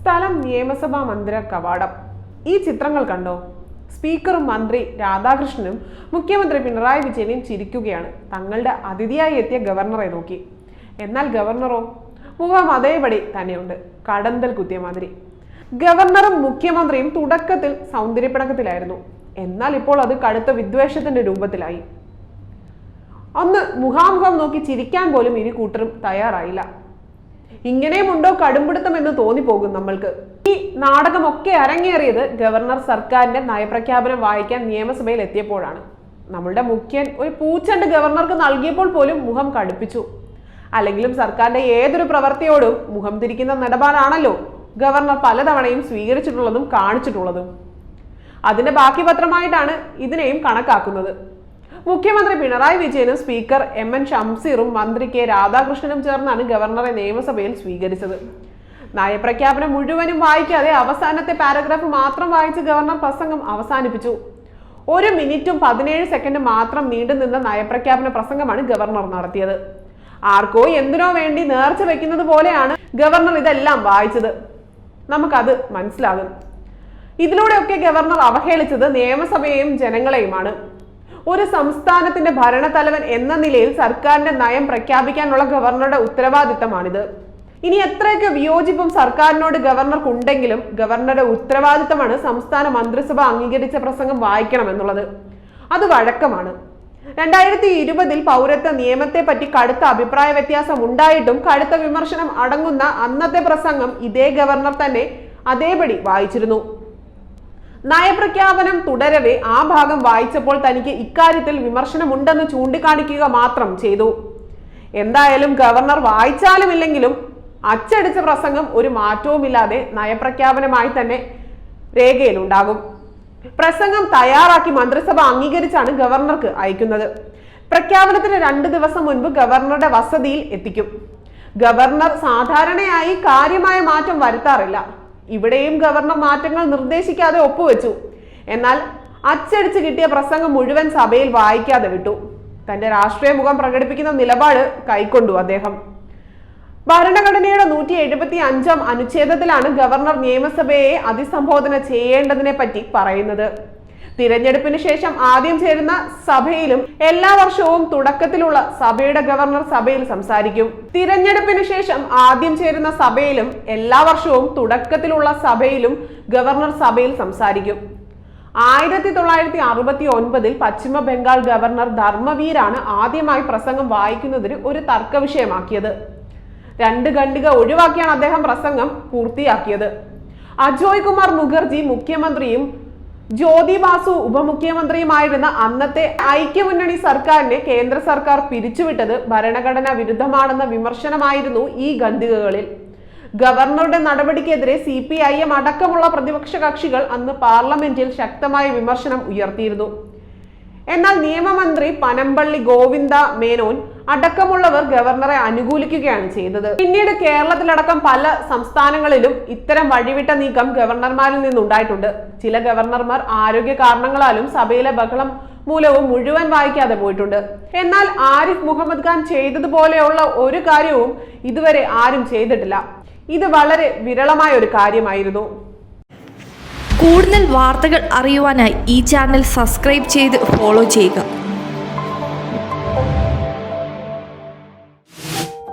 സ്ഥലം നിയമസഭാ മന്ദിര കവാടം. ഈ ചിത്രങ്ങൾ കണ്ടോ? സ്പീക്കറും മന്ത്രി രാധാകൃഷ്ണനും മുഖ്യമന്ത്രി പിണറായി വിജയനും ചിരിക്കുകയാണ്. തങ്ങളുടെ അതിഥിയായി എത്തിയ ഗവർണറെ നോക്കി. എന്നാൽ ഗവർണറോ? മുഖം അതേപടി തന്നെയുണ്ട്. കടന്തൽ കുത്തിയ മാതിരി. ഗവർണറും മുഖ്യമന്ത്രിയും തുടക്കത്തിൽ സൗന്ദര്യപ്പിണക്കത്തിലായിരുന്നു എന്നാൽ ഇപ്പോൾ അത് കടുത്ത വിദ്വേഷത്തിന്റെ രൂപത്തിലായി. അന്ന് മുഖാമുഖം നോക്കി ചിരിക്കാൻ പോലും ഇരു കൂട്ടരും തയ്യാറായില്ല. ഇങ്ങനെയുമുണ്ടോ കടുംപിടുത്തം എന്ന് തോന്നിപ്പോകും നമ്മൾക്ക്. ഈ നാടകമൊക്കെ അരങ്ങേറിയത് ഗവർണർ സർക്കാരിന്റെ നയപ്രഖ്യാപനം വായിക്കാൻ നിയമസഭയിൽ എത്തിയപ്പോഴാണ്. നമ്മളുടെ മുഖ്യൻ ഒരു പൂച്ചണ്ട് ഗവർണർക്ക് നൽകിയപ്പോൾ പോലും മുഖം കടുപ്പിച്ചു. അല്ലെങ്കിലും സർക്കാരിന്റെ ഏതൊരു പ്രവൃത്തിയോടും മുഖം തിരിക്കുന്ന നിലപാടാണല്ലോ ഗവർണർ പലതവണയും സ്വീകരിച്ചിട്ടുള്ളതും കാണിച്ചിട്ടുള്ളതും. അതിന്റെ ബാക്കി പത്രമായിട്ടാണ് ഇതിനെയും കണക്കാക്കുന്നത്. മുഖ്യമന്ത്രി പിണറായി വിജയനും സ്പീക്കർ എം എൻ ഷംസീറും മന്ത്രി കെ രാധാകൃഷ്ണനും ചേർന്നാണ് ഗവർണറെ നിയമസഭയിൽ സ്വീകരിച്ചത്. നയപ്രഖ്യാപനം മുഴുവനും വായിക്കാതെ അവസാനത്തെ പാരഗ്രാഫ് മാത്രം വായിച്ച് ഗവർണർ പ്രസംഗം അവസാനിപ്പിച്ചു. ഒരു മിനിറ്റും പതിനേഴ് സെക്കൻഡ് മാത്രം നീണ്ടു നിന്ന നയപ്രഖ്യാപന പ്രസംഗമാണ് ഗവർണർ നടത്തിയത്. ആർക്കോ എന്തിനോ വേണ്ടി നേർച്ച വെക്കുന്നത് പോലെയാണ് ഗവർണർ ഇതെല്ലാം വായിച്ചത്. നമുക്കത് മനസ്സിലാകും. ഇതിലൂടെയൊക്കെ ഗവർണർ അവഹേളിച്ചത് നിയമസഭയെയും ജനങ്ങളെയുമാണ്. ഒരു സംസ്ഥാനത്തിന്റെ ഭരണത്തലവൻ എന്ന നിലയിൽ സർക്കാരിന്റെ നയം പ്രഖ്യാപിക്കാനുള്ള ഗവർണറുടെ ഉത്തരവാദിത്തമാണിത്. ഇനി എത്രയൊക്കെ വിയോജിപ്പും സർക്കാരിനോട് ഗവർണർക്കുണ്ടെങ്കിലും ഗവർണറുടെ ഉത്തരവാദിത്തമാണ് സംസ്ഥാന മന്ത്രിസഭ അംഗീകരിച്ച പ്രസംഗം വായിക്കണം വായിക്കണമെന്നുള്ളത്. അത് വഴക്കമാണ്. രണ്ടായിരത്തി ഇരുപതിൽ പൗരത്വ നിയമത്തെ പറ്റി കടുത്ത അഭിപ്രായ വ്യത്യാസം ഉണ്ടായിട്ടും കടുത്ത വിമർശനം അടങ്ങുന്ന അന്നത്തെ പ്രസംഗം ഇതേ ഗവർണർ തന്നെ അതേപടി വായിച്ചിരുന്നു. നയപ്രഖ്യാപനം തുടരവെ ആ ഭാഗം വായിച്ചപ്പോൾ തനിക്ക് ഇക്കാര്യത്തിൽ വിമർശനമുണ്ടെന്ന് ചൂണ്ടിക്കാണിക്കുക മാത്രം ചെയ്തു. എന്തായാലും ഗവർണർ വായിച്ചാലും ഇല്ലെങ്കിലും അച്ചടിച്ച പ്രസംഗം ഒരു മാറ്റവുമില്ലാതെ നയപ്രഖ്യാപനമായി തന്നെ രേഖയിലുണ്ടാകും. പ്രസംഗം തയ്യാറാക്കി മന്ത്രിസഭ അംഗീകരിച്ചാണ് ഗവർണർക്ക് അയക്കുന്നത്. പ്രഖ്യാപനത്തിന് രണ്ട് ദിവസം മുൻപ് ഗവർണറുടെ വസതിയിൽ എത്തിക്കും. ഗവർണർ സാധാരണയായി കാര്യമായ മാറ്റം വരുത്താറില്ല. ഇവിടെയും ഗവർണർ മാറ്റങ്ങൾ നിർദ്ദേശിക്കാതെ ഒപ്പുവെച്ചു. എന്നാൽ അച്ചടിച്ച് കിട്ടിയ പ്രസംഗം മുഴുവൻ സഭയിൽ വായിക്കാതെ വിട്ടു. തന്റെ രാഷ്ട്രീയ മുഖം പ്രകടിപ്പിക്കുന്ന നിലപാട് കൈക്കൊണ്ടു അദ്ദേഹം. ഭരണഘടനയുടെ നൂറ്റി എഴുപത്തി അഞ്ചാം അനുച്ഛേദത്തിലാണ് ഗവർണർ നിയമസഭയെ അഭിസംബോധന ചെയ്യേണ്ടതിനെ പറ്റി പറയുന്നത്. തിരഞ്ഞെടുപ്പിന് ശേഷം ആദ്യം ചേരുന്ന സഭയിലും എല്ലാ വർഷവും തുടക്കത്തിലുള്ള സഭയുടെ ഗവർണർ സഭയിൽ സംസാരിക്കും. തിരഞ്ഞെടുപ്പിന് ശേഷം ആദ്യം ചേരുന്ന സഭയിലും എല്ലാ വർഷവും തുടക്കത്തിലുള്ള സഭയിലും ഗവർണർ സഭയിൽ സംസാരിക്കും. ആയിരത്തി തൊള്ളായിരത്തി അറുപത്തി ഒൻപതിൽ പശ്ചിമ ബംഗാൾ ഗവർണർ ധർമ്മവീരാണ് ആദ്യമായി പ്രസംഗം വായിക്കുന്നതിന് ഒരു തർക്ക വിഷയമാക്കിയത്. രണ്ട് ഖണ്ഡിക ഒഴിവാക്കിയാണ് അദ്ദേഹം പ്രസംഗം പൂർത്തിയാക്കിയത്. അജോയ് കുമാർ മുഖർജി മുഖ്യമന്ത്രിയും ജ്യോതി ബാസു ഉപമുഖ്യമന്ത്രിയുമായിരുന്ന അന്നത്തെ ഐക്യമുന്നണി സർക്കാരിനെ കേന്ദ്ര സർക്കാർ പിരിച്ചുവിട്ടത് ഭരണഘടനാ വിരുദ്ധമാണെന്ന വിമർശനമായിരുന്നു ഈ ഗന്ധികകളിൽ. ഗവർണറുടെ നടപടിക്കെതിരെ സി പി ഐ എം അടക്കമുള്ള പ്രതിപക്ഷ കക്ഷികൾ അന്ന് പാർലമെന്റിൽ ശക്തമായ വിമർശനം ഉയർത്തിയിരുന്നു. എന്നാൽ നിയമമന്ത്രി പനമ്പള്ളി ഗോവിന്ദ മേനോൻ അടക്കമുള്ളവർ ഗവർണറെ അനുകൂലിക്കുകയാണ് ചെയ്തത്. പിന്നീട് കേരളത്തിലടക്കം പല സംസ്ഥാനങ്ങളിലും ഇത്തരം വഴിവിട്ട നീക്കം ഗവർണർമാരിൽ നിന്നുണ്ടായിട്ടുണ്ട്. ചില ഗവർണർമാർ ആരോഗ്യ കാരണങ്ങളാലും സഭയിലെ ബഹളം മൂലവും മുഴുവൻ വായിക്കാതെ പോയിട്ടുണ്ട്. എന്നാൽ ആരിഫ് മുഹമ്മദ് ഖാൻ ചെയ്തതുപോലെയുള്ള ഒരു കാര്യവും ഇതുവരെ ആരും ചെയ്തിട്ടില്ല. ഇത് വളരെ വിരളമായ ഒരു കാര്യമായിരുന്നു. കൂടുതൽ വാർത്തകൾ അറിയുവാനായി ഈ ചാനൽ സബ്സ്ക്രൈബ് ചെയ്ത് ഫോളോ ചെയ്യുക.